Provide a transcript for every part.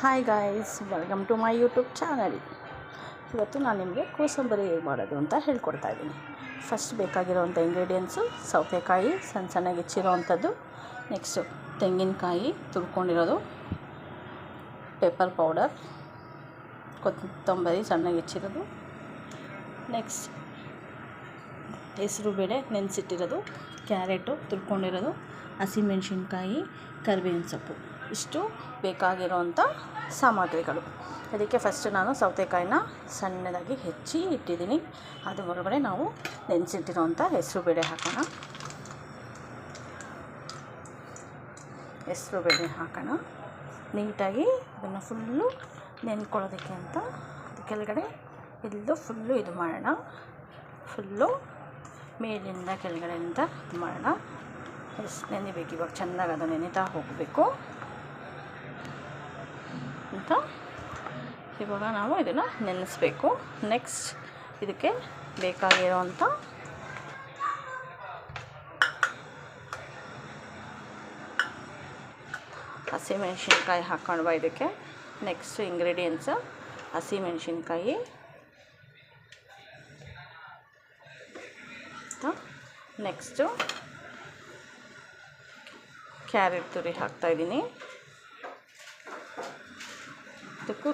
Hi guys welcome to my YouTube channel ಇವತ್ತು ನಾನು ನಿಮಗೆ ಕೋಸಂಬರಿ ಹೇಗೆ ಮಾಡೋದು ಅಂತ ಹೇಳ್ಕೊಡ್ತಾ ಇದ್ದೀನಿ. ಫಸ್ಟ್ ಬೇಕಾಗಿರೋವಂಥ ಇಂಗ್ರೀಡಿಯೆಂಟ್ಸು ಸೌತೆಕಾಯಿ, ಸಣ್ಣ ಸಣ್ಣಗೆ ಹೆಚ್ಚಿರೋವಂಥದ್ದು. ನೆಕ್ಸ್ಟು ತೆಂಗಿನಕಾಯಿ, ತುರ್ಕೊಂಡಿರೋದು. ಪೆಪ್ಪರ್ ಪೌಡರ್ ಕೊತ್ತಂಬರಿ ಸಣ್ಣಗೆ ಹೆಚ್ಚಿರೋದು. ನೆಕ್ಸ್ಟ್ ಹೆಸರು ಬೇಳೆ ನೆನೆಸಿಟ್ಟಿರೋದು. ಕ್ಯಾರೆಟು ತುರ್ಕೊಂಡಿರೋದು. ಹಸಿಮೆಣ್ಸಿನ್ಕಾಯಿ, ಕರಿಬೇವಿನ ಸೊಪ್ಪು. ಇಷ್ಟು ಬೇಕಾಗಿರೋವಂಥ ಸಾಮಗ್ರಿಗಳು. ಅದಕ್ಕೆ ಫಸ್ಟ್ ನಾನು ಸೌತೆಕಾಯಿನ ಸಣ್ಣದಾಗಿ ಹೆಚ್ಚಿ ಇಟ್ಟಿದ್ದೀನಿ. ಅದು ಒಳಗಡೆ ನಾವು ನೆನೆಸಿಟ್ಟಿರೋವಂಥ ಹೆಸರು ಬೇಳೆ ಹಾಕೋಣ. ಹೆಸರು ಬೇಳೆ ಹಾಕೋಣ. ನೀಟಾಗಿ ಅದನ್ನು ಫುಲ್ಲು ನೆನ್ಕೊಳ್ಳೋದಕ್ಕೆ ಅಂತ ಕೆಳಗಡೆ ಇಲ್ಲು ಫುಲ್ಲು ಇದು ಮಾಡೋಣ. ಫುಲ್ಲು ಮೇಲಿಂದ ಕೆಳಗಡೆಯಿಂದ ಇದು ಮಾಡೋಣ. ನೆನಿಬೇಕು ಇವಾಗ. ಚೆನ್ನಾಗಿ ಅದು ನೆನೀತಾ ಹೋಗಬೇಕು. ಅಂತ. ಇವಾಗ ನಾವು ಇದನ್ನು ನೆನೆಸ್ಬೇಕು. ನೆಕ್ಸ್ಟ್ ಇದಕ್ಕೆ ಬೇಕಾಗಿರೋವಂಥ ಹಸಿಮೆಣ್ಸಿನ್ಕಾಯಿ ಹಾಕೊಂಡ್ಬಾ ಇದಕ್ಕೆ. ನೆಕ್ಸ್ಟ್ ಇಂಗ್ರೀಡಿಯೆಂಟ್ಸ್ ಹಸಿಮೆಣ್ಸಿನ್ಕಾಯಿ ನೆಕ್ಸ್ಟು ಕ್ಯಾರೆಟ್ ತುರಿ ಹಾಕ್ತಾಯಿದ್ದೀನಿ ಅದಕ್ಕೂ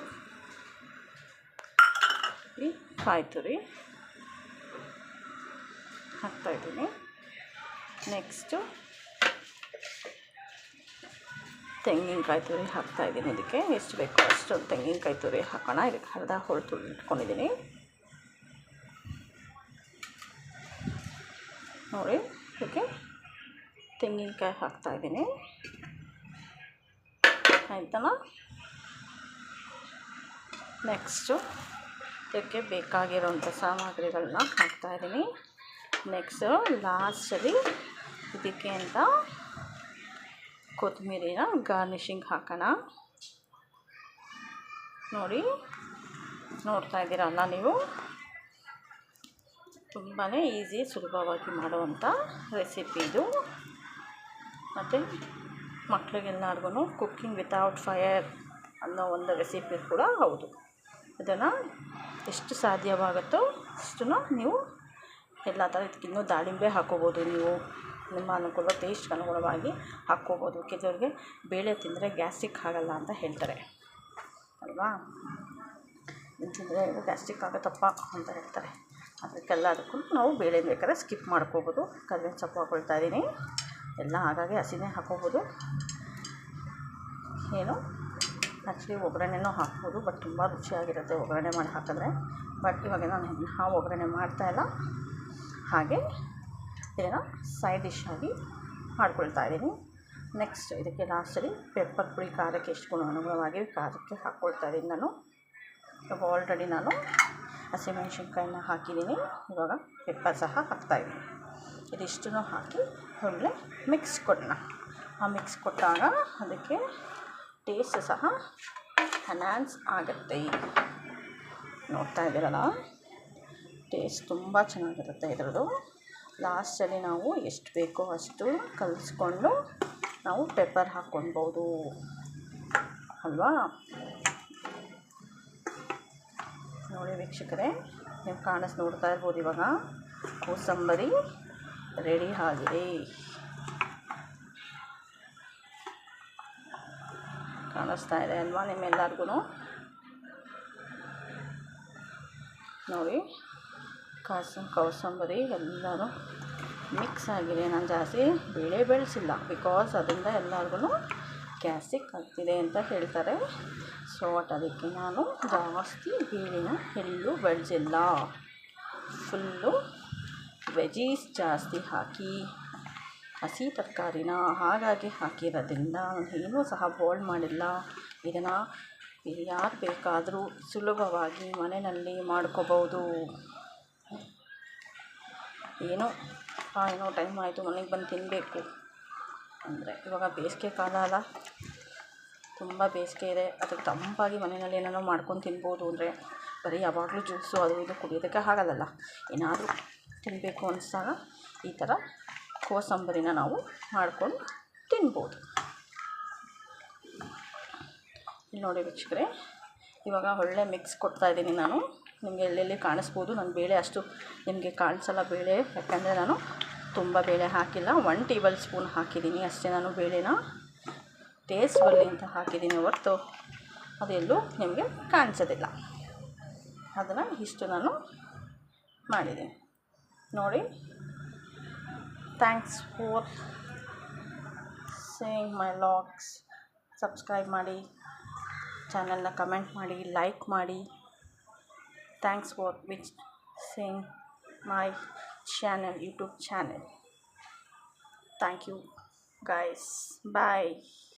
ಈ ಕಾಯಿ ತುರಿ ಹಾಕ್ತಾಯಿದ್ದೀನಿ ನೆಕ್ಸ್ಟು ತೆಂಗಿನಕಾಯಿ ತುರಿ ಹಾಕ್ತಾಯಿದ್ದೀನಿ ಇದಕ್ಕೆ. ಎಷ್ಟು ಬೇಕೋ ಅಷ್ಟು ತೆಂಗಿನಕಾಯಿ ತುರಿ ಹಾಕೋಣ. ಇದಕ್ಕೆ ಅರ್ಧ ಹೋಳು ತುರಿ ಇಟ್ಕೊಂಡಿದ್ದೀನಿ. ನೋಡಿ, ಇದಕ್ಕೆ ತೆಂಗಿನಕಾಯಿ ಹಾಕ್ತಾಯಿದ್ದೀನಿ ಆಯ್ತಲ್ಲ ನೆಕ್ಸ್ಟು ಇದಕ್ಕೆ ಬೇಕಾಗಿರೋಂಥ ಸಾಮಗ್ರಿಗಳನ್ನ ಹಾಕ್ತಾಯಿದ್ದೀನಿ ನೆಕ್ಸ್ಟು ಲಾಸ್ಟಲ್ಲಿ ಇದಕ್ಕೆ ಅಂತ ಕೊತ್ತಂಬರಿನ ಗಾರ್ನಿಷಿಂಗ್ ಹಾಕೋಣ. ನೋಡಿ, ನೋಡ್ತಾ ಇದ್ದೀರಲ್ಲ ನೀವು? ತುಂಬಾ ಈಸಿ, ಸುಲಭವಾಗಿ ಮಾಡುವಂಥ ರೆಸಿಪಿ ಇದು. ಮತ್ತು ಮಕ್ಕಳಿಗೆಲ್ಲರಿಗೂ ಕುಕ್ಕಿಂಗ್ ವಿತೌಟ್ ಫಯರ್ ಅನ್ನೋ ಒಂದು ರೆಸಿಪಿ ಕೂಡ ಹೌದು. ಇದನ್ನು ಎಷ್ಟು ಸಾಧ್ಯವಾಗುತ್ತೋ ಅಷ್ಟು ನೀವು ಎಲ್ಲ ಥರ ಇದಕ್ಕಿನ್ನು ದಾಳಿಂಬೆ ಹಾಕ್ಕೋಬೋದು ನೀವು ನಿಮ್ಮ ಅನುಕೂಲ ಟೇಸ್ಟ್ ಅನುಗುಣವಾಗಿ ಹಾಕ್ಕೋಬೋದು ಕೆಲವರಿಗೆ ಬೇಳೆ ತಿಂದರೆ ಗ್ಯಾಸ್ಟಿಕ್ ಆಗಲ್ಲ ಅಂತ ಹೇಳ್ತಾರೆ. ಅಲ್ವಾ? ತಿಂದರೆ ಗ್ಯಾಸ್ಟಿಕ್ ಆಗುತ್ತಪ್ಪ ಅಂತ ಹೇಳ್ತಾರೆ. ಅದಕ್ಕೆಲ್ಲದಕ್ಕೂ ನಾವು ಬೇಳೆ ಬೇಕಾದ್ರೆ ಸ್ಕಿಪ್ ಮಾಡ್ಕೋಬೋದು. ಕರ್ಬೇವಿನ ಸೊಪ್ಪು ಹಾಕ್ಕೊಳ್ತಾ ಇದ್ದೀನಿ. ಎಲ್ಲ ಹಾಗಾಗಿ ಹಸಿನೇ ಹಾಕ್ಕೋಬೋದು ಏನು? ಆ್ಯಕ್ಚುಲಿ ಒಗ್ಗರಣೆನೂ ಹಾಕ್ಬೋದು ಬಟ್ ತುಂಬ ರುಚಿಯಾಗಿರುತ್ತೆ ಒಗ್ಗರಣೆ ಮಾಡಿ ಹಾಕಿದ್ರೆ. ಬಟ್ ಇವಾಗ ನಾನು ಆ ಒಗ್ಗರಣೆ ಮಾಡ್ತಾಯಿಲ್ಲ ಹಾಗೆ ಇದನ್ನು ಸೈಡ್ ಡಿಶ್ ಆಗಿ ಮಾಡ್ಕೊಳ್ತಾ ಇದ್ದೀನಿ. ನೆಕ್ಸ್ಟ್ ಇದಕ್ಕೆ ಲಾಸ್ಟಲ್ಲಿ ಪೆಪ್ಪರ್ ಪುಡಿ, ಖಾರಕ್ಕೆ ಎಷ್ಟು ಅನುಗುಣವಾಗಿ ಖಾರಕ್ಕೆ ಹಾಕ್ಕೊಳ್ತಾ ಇದ್ದೀನಿ ನಾನು. ಇವಾಗ ಆಲ್ರೆಡಿ ನಾನು ಹಸಿಮೆಣಸಿನ್ಕಾಯಿನ ಹಾಕಿದ್ದೀನಿ. ಇವಾಗ ಪೆಪ್ಪರ್ ಸಹ ಹಾಕ್ತಾಯಿದ್ದೀನಿ ಇದಿಷ್ಟನ್ನು ಹಾಕಿ ಒಳ್ಳೆ ಮಿಕ್ಸ್ ಕೊಡೋಣ. ಆ ಮಿಕ್ಸ್ ಕೊಟ್ಟಾಗ ಅದಕ್ಕೆ ಟೇಸ್ಟ್ ಸಹ ಹನ್ಯಾನ್ಸ್ ಆಗುತ್ತೆ. ನೋಡ್ತಾ ಇದ್ದೀರಲ್ಲ? ಟೇಸ್ಟ್ ತುಂಬ ಚೆನ್ನಾಗಿರುತ್ತೆ ಇದರದ್ದು. ಲಾಸ್ಟಲ್ಲಿ ನಾವು ಎಷ್ಟು ಬೇಕೋ ಅಷ್ಟು ಕಲಿಸ್ಕೊಂಡು ನಾವು ಪೆಪ್ಪರ್ ಹಾಕ್ಕೊಳ್ಬೋದು ಅಲ್ವಾ? ನೋಡಿ ವೀಕ್ಷಕರೇ, ನೀವು ಕಾಣಿಸ್ ನೋಡ್ತಾ ಇರ್ಬೋದು ಇವಾಗ. ಕೋಸಂಬರಿ ರೆಡಿ ಆಗಿದೆ. ಕಾಣಿಸ್ತಾ ಇದೆ ಅಲ್ವಾ ನಿಮ್ಮೆಲ್ಲರಿಗೂ ನೋಡಿ, ಕಾಸು ಕೋಸಂಬರಿ ಎಲ್ಲರೂ ಮಿಕ್ಸ್ ಆಗಿದೆ. ನಾನು ಜಾಸ್ತಿ ಬೇಳೆ ಬೆಳೆಸಿಲ್ಲ ಬಿಕಾಸ್ ಅದರಿಂದ ಎಲ್ಲರಿಗೂ ಕ್ಯಾಸಿಕ್ ಆಗ್ತಿದೆ ಅಂತ ಹೇಳ್ತಾರೆ. ಸೊ ಅದಕ್ಕೆ ನಾನು ಜಾಸ್ತಿ ಬೇಳೆನ ಎಲ್ಲೂ ಬೆಳೆಸಿಲ್ಲ. ಫುಲ್ಲು ವೆಜೀಸ್ ಜಾಸ್ತಿ ಹಾಕಿ. ಹಸಿ ತರಕಾರಿನ ಹಾಗಾಗಿ ಹಾಕಿರೋದ್ರಿಂದ ಏನೂ ಸಹ ಬೋಲ್ಡ್ ಮಾಡಿಲ್ಲ. ಇದನ್ನು ಯಾರು ಬೇಕಾದರೂ ಸುಲಭವಾಗಿ ಮನೆಯಲ್ಲಿ ಮಾಡ್ಕೋಬೋದು. ಏನೋ ಏನೋ ಟೈಮ್ ಆಯಿತು, ಮನೆಗೆ ಬಂದು ತಿನ್ನಬೇಕು ಅಂದರೆ ಇವಾಗ ಬೇಸಿಗೆ ಕಾಲ ಅಲ್ಲ. ತುಂಬ ಬೇಸಿಗೆ ಇದೆ. ಅದಕ್ಕೆ ತಂಪಾಗಿ ಮನೆಯಲ್ಲಿ ಏನೇನೋ ಮಾಡ್ಕೊಂಡು ತಿನ್ಬೋದು ಅಂದರೆ ಬರೀ ಯಾವಾಗಲೂ ಜ್ಯೂಸು ಅದು ಇದು ಕುಡಿಯೋದಕ್ಕೆ ಆಗೋಲ್ಲಲ್ಲ ಏನಾದರೂ ತಿನ್ನಬೇಕು ಅನಿಸ್ದಾಗ ಈ ಥರ ಕೋಸಂಬರಿನ ನಾವು ಮಾಡ್ಕೊಂಡು ತಿನ್ಬೋದು. ಇಲ್ಲಿ ನೋಡಿ ವೀಕ್ಷಕರೇ, ಇವಾಗ ಒಳ್ಳೆ ಮಿಕ್ಸ್ ಕೊಡ್ತಾ ಇದ್ದೀನಿ ನಾನು. ನಿಮಗೆ ಎಲ್ಲೆಲ್ಲಿ ಕಾಣಿಸ್ಬೋದು ನನ್ನ ಬೇಳೆ ಅಷ್ಟು ನಿಮಗೆ ಕಾಣಿಸಲ್ಲ ಬೇಳೆ, ಯಾಕಂದರೆ ನಾನು ತುಂಬ ಬೇಳೆ ಹಾಕಿಲ್ಲ. ಒನ್ ಟೇಬಲ್ ಸ್ಪೂನ್ ಹಾಕಿದ್ದೀನಿ ಅಷ್ಟೇ ನಾನು ಬೇಳೆನ. ಟೇಸ್ಟ್ ಬರಲಿ ಅಂತ ಹಾಕಿದ್ದೀನಿ ಹೊರತು ಅದೆಲ್ಲೂ ನಿಮಗೆ ಕಾಣಿಸೋದಿಲ್ಲ. ಅದನ್ನು ಇಷ್ಟು ನಾನು ಮಾಡಿದ್ದೀನಿ. ನೋಡಿ thanks for saying my logs subscribe ಮಾಡಿ ಚಾನಲ್ನ ಕಮೆಂಟ್ ಮಾಡಿ ಲೈಕ್ ಮಾಡಿ thanks for which saying my channel YouTube channel thank you guys bye